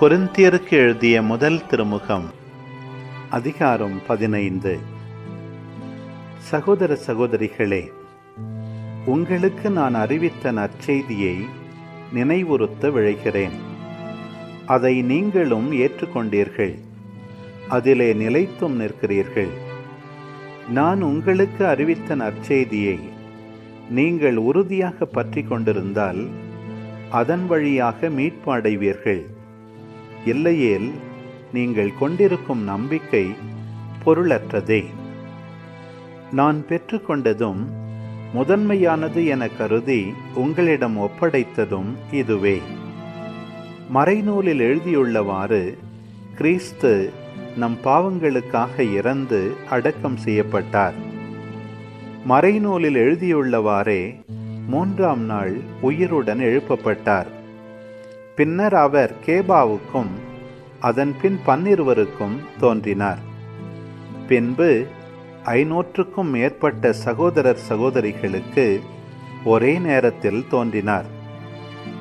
கொரிந்தியருக்கு எழுதிய முதல் திருமுகம் அதிகாரம் பதினைந்து. சகோதர சகோதரிகளே உங்களுக்கு நான் அறிவித்த நற்செய்தியை நினைவுறுத்த விழைகிறேன். அதை நீங்களும் ஏற்றுக்கொண்டீர்கள். அதிலே நிலைத்தும் நிற்கிறீர்கள். நான் உங்களுக்கு அறிவித்த நற்செய்தியை நீங்கள் உறுதியாக பற்றி கொண்டிருந்தால் அதன் வழியாக மீட்பு அடைவீர்கள். இல்லையேல் நீங்கள் கொண்டிருக்கும் நம்பிக்கை பொருளற்றதே. நான் பெற்றுக்கொண்டதும் முதன்மையானது என கருதி உங்களிடம் ஒப்படைத்ததும் இதுவே. மறைநூலில் எழுதியுள்ளவாறு கிறிஸ்து நம் பாவங்களுக்காக இறந்து அடக்கம் செய்யப்பட்டார். மறைநூலில் எழுதியுள்ளவாறே மூன்றாம் நாள் உயிருடன் எழுப்பப்பட்டார். பின்னர் அவர் கேபாவுக்கும் அதன்பின் பன்னிருவருக்கும் தோன்றினார். பின்பு ஐநூற்றுக்கும் மேற்பட்ட சகோதரர் சகோதரிகளுக்கு ஒரே நேரத்தில் தோன்றினார்.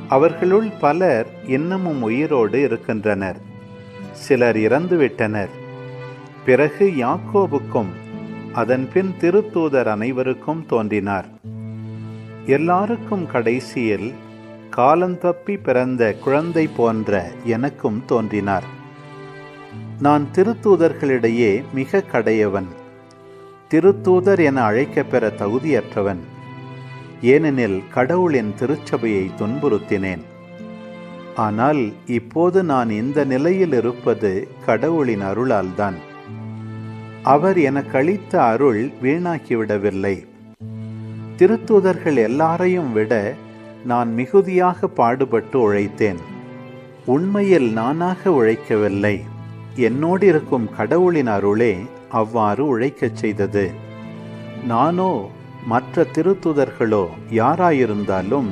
அவர்களுள் பலர் இன்னமும் உயிரோடு இருக்கின்றனர். சிலர் இறந்துவிட்டனர். பிறகு யாக்கோபுக்கும் அதன் பின் திருத்தூதர் அனைவருக்கும் தோன்றினார். எல்லாருக்கும் கடைசியில் காலந்தப்பி பிறந்த குழந்தை போன்ற எனக்கும் தோன்றினார். நான் திருத்தூதர்களிடையே மிக கடையவன். திருத்தூதர் என அழைக்கப்பெற தகுதியற்றவன். ஏனெனில் கடவுளின் திருச்சபையை துன்புறுத்தினேன். ஆனால் இப்போது நான் இந்த நிலையில் இருப்பது கடவுளின் அருளால்தான். அவர் எனக்கு கழித்த அருள் வீணாக்கிவிடவில்லை திருத்தூதர்கள் எல்லாரையும் விட நான் மிகுதியாக பாடுபட்டு உழைத்தேன். உண்மையில் நானாக உழைக்கவில்லை. என்னோடு இருக்கும் கடவுளின் அருளே அவ்வாறு உழைக்கச் செய்தது. நானோ மற்ற திருத்துதர்களோ யாராயிருந்தாலும்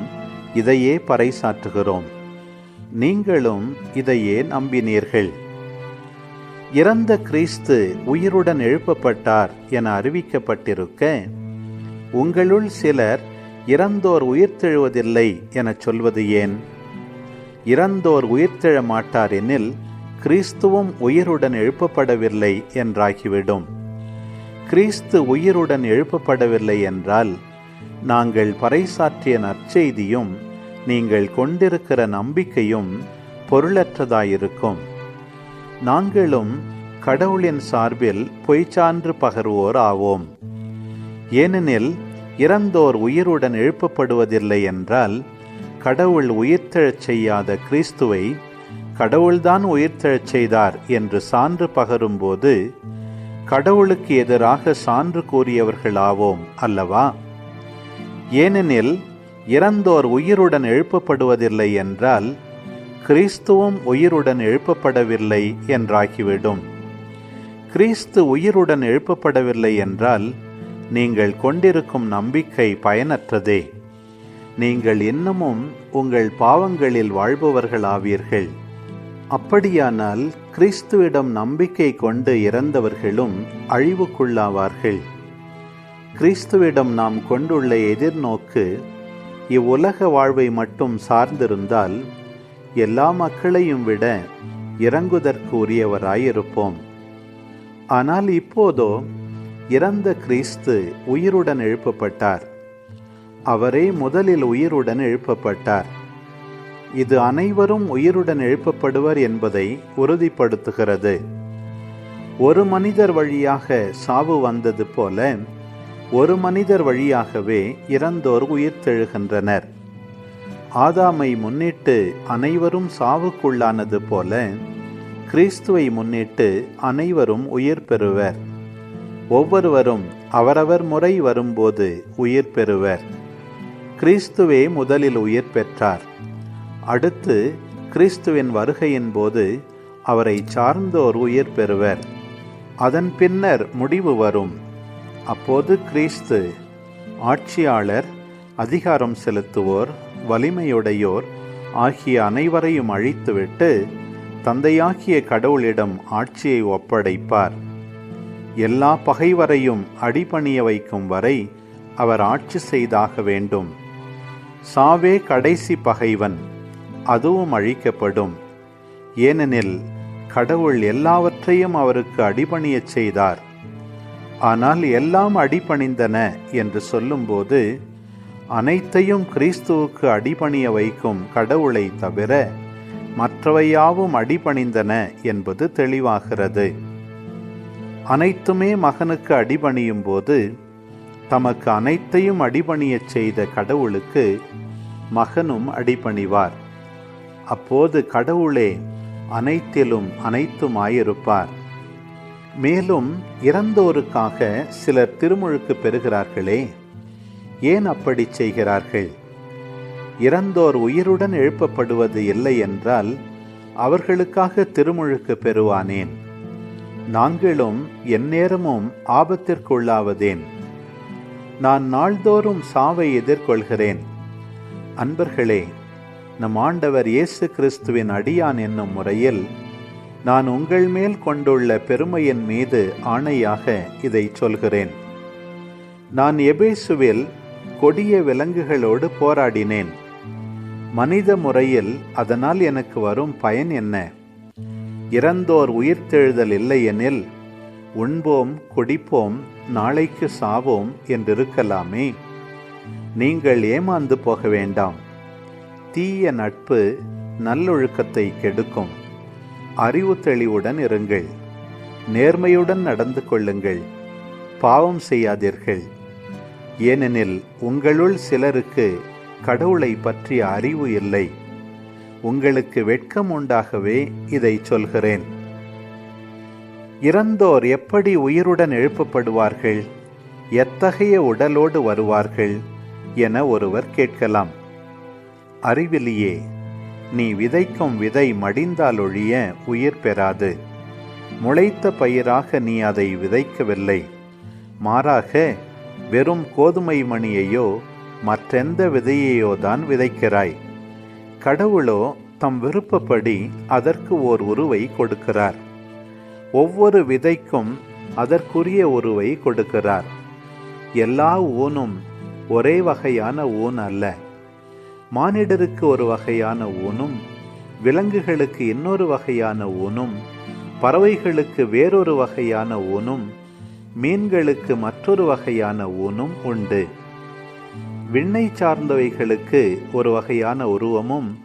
இதையே பறைசாற்றுகிறோம். நீங்களும் இதையே நம்பினீர்கள். இறந்த கிறிஸ்து உயிருடன் எழுப்பப்பட்டார் என அறிவிக்கப்பட்டிருக்க உங்களுள் சிலர் இறந்தோர் உயிர்த்தெழுவதில்லை எனச் சொல்வது ஏன்? இறந்தோர் உயிர்த்தெழ மாட்டார் எனில் கிறிஸ்துவும் உயிருடன் எழுப்பப்படவில்லை என்றாகிவிடும். கிறிஸ்து உயிருடன் எழுப்பப்படவில்லை என்றால் நாங்கள் பறைசாற்றிய நற்செய்தியும் நீங்கள் கொண்டிருக்கிற நம்பிக்கையும் பொருளற்றதாயிருக்கும். நாங்களும் கடவுளின் சார்பில் பொய்ச்சான்று பகர்வோர் ஆவோம். ஏனெனில் இறந்தோர் உயிருடன் எழுப்பப்படுவதில்லை என்றால் கடவுள் உயிர்த்தெழச் செய்யாத கிறிஸ்துவை கடவுள்தான் உயிர்த்தெழச் செய்தார் என்று சான்று பகரும்போது கடவுளுக்கு எதிராக சான்று கூறியவர்களாவோம் அல்லவா? ஏனெனில் இறந்தோர் உயிருடன் எழுப்பப்படுவதில்லை என்றால் கிறிஸ்துவும் உயிருடன் எழுப்பப்படவில்லை என்றாகிவிடும். கிறிஸ்து உயிருடன் எழுப்பப்படவில்லை என்றால் நீங்கள் கொண்டிருக்கும் நம்பிக்கை பயனற்றதே. நீங்கள் இன்னமும் உங்கள் பாவங்களில் வாழ்பவர்களாவீர்கள். அப்படியானால் கிறிஸ்துவிடம் நம்பிக்கை கொண்டு இறந்தவர்களும் அழிவுக்குள்ளாவார்கள். கிறிஸ்துவிடம் நாம் கொண்டுள்ள எதிர்நோக்கு இவ்வுலக வாழ்வை மட்டும் சார்ந்திருந்தால் எல்லா மக்களையும் விட இறங்குதற்கு உரியவராயிருப்போம் ஆனால் இப்போதோ இறந்த கிறிஸ்து உயிருடன் எழுப்பப்பட்டார். அவரே முதலில் உயிருடன் எழுப்பப்பட்டார். இது அனைவரும் உயிருடன் எழுப்பப்படுவர் என்பதை உறுதிப்படுத்துகிறது. ஒரு மனிதர் வழியாக சாவு வந்தது போல ஒரு மனிதர் வழியாகவே இறந்தோர் உயிர்த்தெழுகின்றனர் ஆதாமை முன்னிட்டு அனைவரும் சாவுக்குள்ளானது போல கிறிஸ்துவை முன்னிட்டு அனைவரும் உயிர் பெறுவர். ஒவ்வொருவரும் அவரவர் முறை வரும்போது உயிர் பெறுவர். கிறிஸ்துவே முதலில் உயிர் பெற்றார். அடுத்து கிறிஸ்துவின் வருகையின் போது அவரை சார்ந்தோர் உயிர் பெறுவர். அதன் பின்னர் முடிவு வரும். அப்போது கிறிஸ்து ஆட்சியாளர் அதிகாரம் செலுத்துவோர் வலிமையுடையோர் ஆகிய அனைவரையும் அழித்துவிட்டு தந்தையாகிய கடவுளிடம் ஆட்சியை ஒப்படைப்பார். எல்லா பகைவரையும் அடிபணிய வைக்கும் வரை அவர் ஆட்சி செய்தாக வேண்டும். சாவே கடைசி பகைவன் அதுவும் அழிக்கப்படும். ஏனெனில் கடவுள் எல்லாவற்றையும் அவருக்கு அடிபணியச் செய்தார். ஆனால் எல்லாம் அடிபணிந்தன என்று சொல்லும்போது அனைத்தையும் கிறிஸ்துவுக்கு அடிபணிய வைக்கும் கடவுளை தவிர மற்றவையாவும் அடிபணிந்தன என்பது தெளிவாகிறது. அனைத்துமே மகனுக்கு அடிபணியும் போது தமக்கு அனைத்தையும் அடிபணியச் செய்த கடவுளுக்கு மகனும் அடிபணிவார். அப்போது கடவுளே அனைத்திலும் அனைத்துமாயிருப்பார். மேலும் இறந்தோருக்காக சிலர் திருமுழுக்கு பெறுகிறார்களே ஏன் அப்படி செய்கிறார்கள்? இறந்தோர் உயிருடன் எழுப்பப்படுவது இல்லை என்றால் அவர்களுக்காக திருமுழுக்கு பெறுவானேன். நாங்களும் எந்நேரமும் ஆபத்திற்குள்ளாவதேன். நான் நாள்தோறும் சாவை எதிர்கொள்கிறேன். அன்பர்களே நம் ஆண்டவர் இயேசு கிறிஸ்துவின் அடியான் என்னும் முறையில் நான் உங்கள் மேல் கொண்டுள்ள பெருமையின் மீது ஆணையாக இதை சொல்கிறேன். நான் எபேசுவில் கொடிய விலங்குகளோடு போராடினேன். மனித முறையில் அதனால் எனக்கு வரும் பயன் என்ன? இறந்தோர் உயிர்த்தெழுதல் இல்லையெனில் உண்போம் குடிப்போம் நாளைக்கு சாவோம் என்றிருக்கலாமே. நீங்கள் ஏமாந்து போக வேண்டாம். தீய நட்பு நல்லொழுக்கத்தை கெடுக்கும். அறிவு தெளிவுடன் இருங்கள். நேர்மையுடன் நடந்து கொள்ளுங்கள். பாவம் செய்யாதீர்கள். ஏனெனில் உங்களுள் சிலருக்கு கடவுளை பற்றிய அறிவு இல்லை. உங்களுக்கு வெட்கம் உண்டாகவே இதை சொல்கிறேன். இறந்தோர் எப்படி உயிருடன் எழுப்பப்படுவார்கள்? எத்தகைய உடலோடு வருவார்கள்? என ஒருவர் கேட்கலாம். அறிவிலியே நீ விதைக்கும் விதை மடிந்தாலொழிய உயிர் பெறாது. முளைத்த பயிராக நீ அதை விதைக்கவில்லை. மாறாக வெறும் கோதுமை மணியையோ மற்றெந்த விதையையோ தான் விதைக்கிறாய். கடவுளோ தம் விருப்பப்படி அதற்கு ஓர் உருவை கொடுக்கிறார். ஒவ்வொரு விதைக்கும் அதற்குரிய உருவை கொடுக்கிறார். எல்லா ஊனும் ஒரே வகையான ஊன் அல்ல. மானிடருக்கு ஒரு வகையான ஊனும் விலங்குகளுக்கு இன்னொரு வகையான ஊனும் பறவைகளுக்கு வேறொரு வகையான ஊனும் மீன்களுக்கு மற்றொரு வகையான ஊனும் உண்டு. விண்ணை சார்ந்தவைகளுக்கு ஒரு வகையான உருவமும்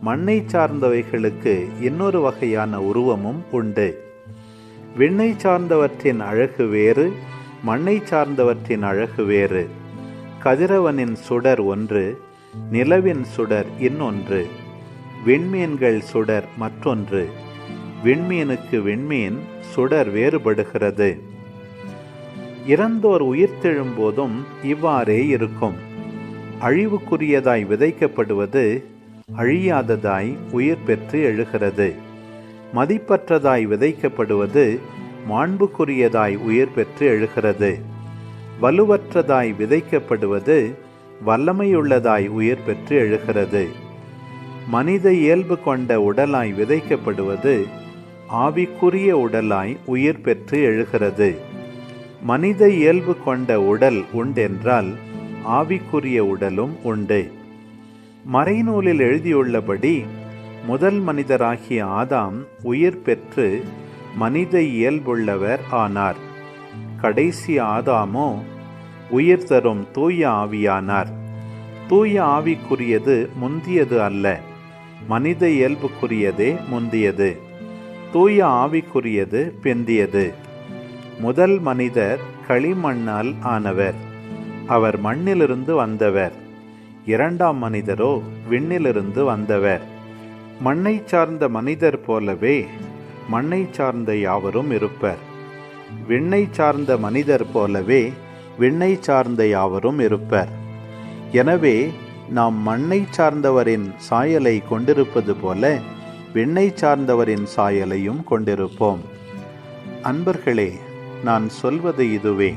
மண்ணை சார்ந்தவைகளுக்கு இன்னொரு வகையான உருவமும் உண்டு. விண்ணை சார்ந்தவற்றின் அழகு வேறு மண்ணை சார்ந்தவற்றின் அழகு வேறு. கதிரவனின் சுடர் ஒன்று நிலவின் சுடர் இன்னொன்று. விண்மீன்கள் சுடர் மற்றொன்று. விண்மீனுக்கு விண்மீன் சுடர் வேறுபடுகிறது. இறந்தோர் உயிர்த்தெழும்போதும் இவ்வாறே இருக்கும். அழிவுக்குரியதாய் விதைக்கப்படுவது அழியாததாய் உயிர் பெற்று எழுகிறது. மதிப்பற்றதாய் விதைக்கப்படுவது மாண்புக்குரியதாய் உயிர் பெற்று எழுகிறது. வலுவற்றதாய் விதைக்கப்படுவது வல்லமையுள்ளதாய் உயிர் பெற்று எழுகிறது. மனித இயல்பு கொண்ட உடலாய் விதைக்கப்படுவது ஆவிக்குரிய உடலாய் உயிர் பெற்று எழுகிறது. மனித இயல்பு கொண்ட உடல் உண்டென்றால் ஆவிக்குரிய உடலும் உண்டு. மறைநூலில் எழுதியுள்ளபடி முதல் மனிதராகிய ஆதாம் உயிர் பெற்று மனித இயல்புள்ளவர் ஆனார். கடைசி ஆதாமோ உயிர் தரும் தூய ஆவியானார். தூய ஆவிக்குரியது முந்தியது அல்ல மனித இயல்புக்குரியதே முந்தியது. தூய ஆவிக்குரியது பெந்தியது. முதல் மனிதர் களிமண்ணால் ஆனவர். அவர் மண்ணிலிருந்து வந்தவர். இரண்டாம் மனிதரோ விண்ணிலிருந்து வந்தவர். மண்ணை சார்ந்த மனிதர் போலவே மண்ணை சார்ந்த யாவரும் இருப்பர். விண்ணை சார்ந்த மனிதர் போலவே விண்ணை சார்ந்த யாவரும் இருப்பர். எனவே நாம் மண்ணை சார்ந்தவரின் சாயலை கொண்டிருப்பது போல விண்ணை சார்ந்தவரின் சாயலையும் கொண்டிருப்போம். அன்பர்களே நான் சொல்வது இதுவே.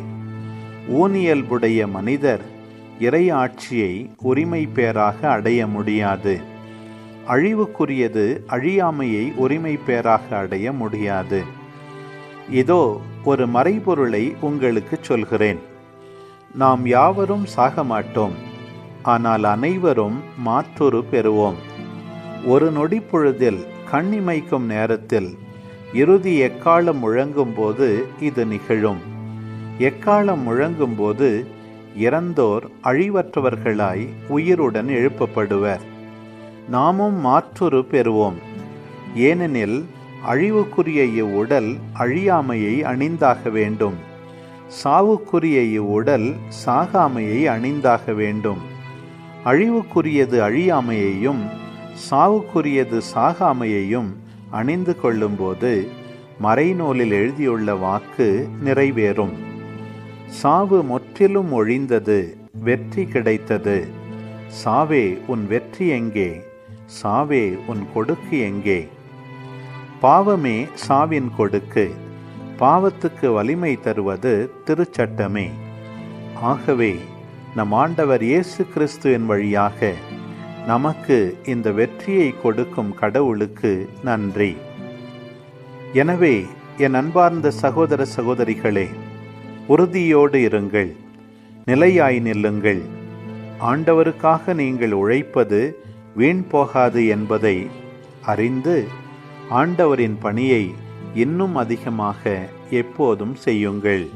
ஊனியல்புடைய மனிதர் இறை ஆட்சியை உரிமை பேராக அடைய முடியாது. அழிவுக்குரியது அழியாமையை உரிமை பேராக அடைய முடியாது. இதோ ஒரு மறைபொருளை உங்களுக்கு சொல்கிறேன். நாம் யாவரும் சாக மாட்டோம் ஆனால் அனைவரும் மாற்றொரு பெறுவோம். ஒரு நொடி பொழுதில் கண்ணிமைக்கும் நேரத்தில் இறுதி எக்காலம் முழங்கும்போது இது நிகழும். எக்காலம் முழங்கும்போது இறந்தோர் அழிவற்றவர்களாய் உயிருடன் எழுப்பப்படுவர். நாமும் மாற்றுரு பெறுவோம். ஏனெனில் அழிவுக்குரிய இவ்வுடல் அழியாமையை அணிந்தாக வேண்டும். சாவுக்குரிய இவ்வுடல் சாகாமையை அணிந்தாக வேண்டும். அழிவுக்குரியது அழியாமையையும் சாவுக்குரியது சாகாமையையும் அணிந்து கொள்ளும்போது மறைநூலில் எழுதியுள்ள வாக்கு நிறைவேறும். சாவு முற்றிலும் ஒழிந்தது வெற்றி கிடைத்தது. சாவே உன் வெற்றி எங்கே? சாவே உன் கொடுக்கு எங்கே? பாவமே சாவின் கொடுக்கு. பாவத்துக்கு வலிமை தருவது திருச்சட்டமே. ஆகவே நம் ஆண்டவர் இயேசு கிறிஸ்துவின் வழியாக நமக்கு இந்த வெற்றியை கொடுக்கும் கடவுளுக்கு நன்றி. எனவே என் அன்பார்ந்த சகோதர சகோதரிகளே உறுதியோடு இருங்கள். நிலையாய் நில்லுங்கள். ஆண்டவருக்காக நீங்கள் உழைப்பது வீண் போகாது என்பதை அறிந்து ஆண்டவரின் பணியை இன்னும் அதிகமாக எப்போதும் செய்யுங்கள்.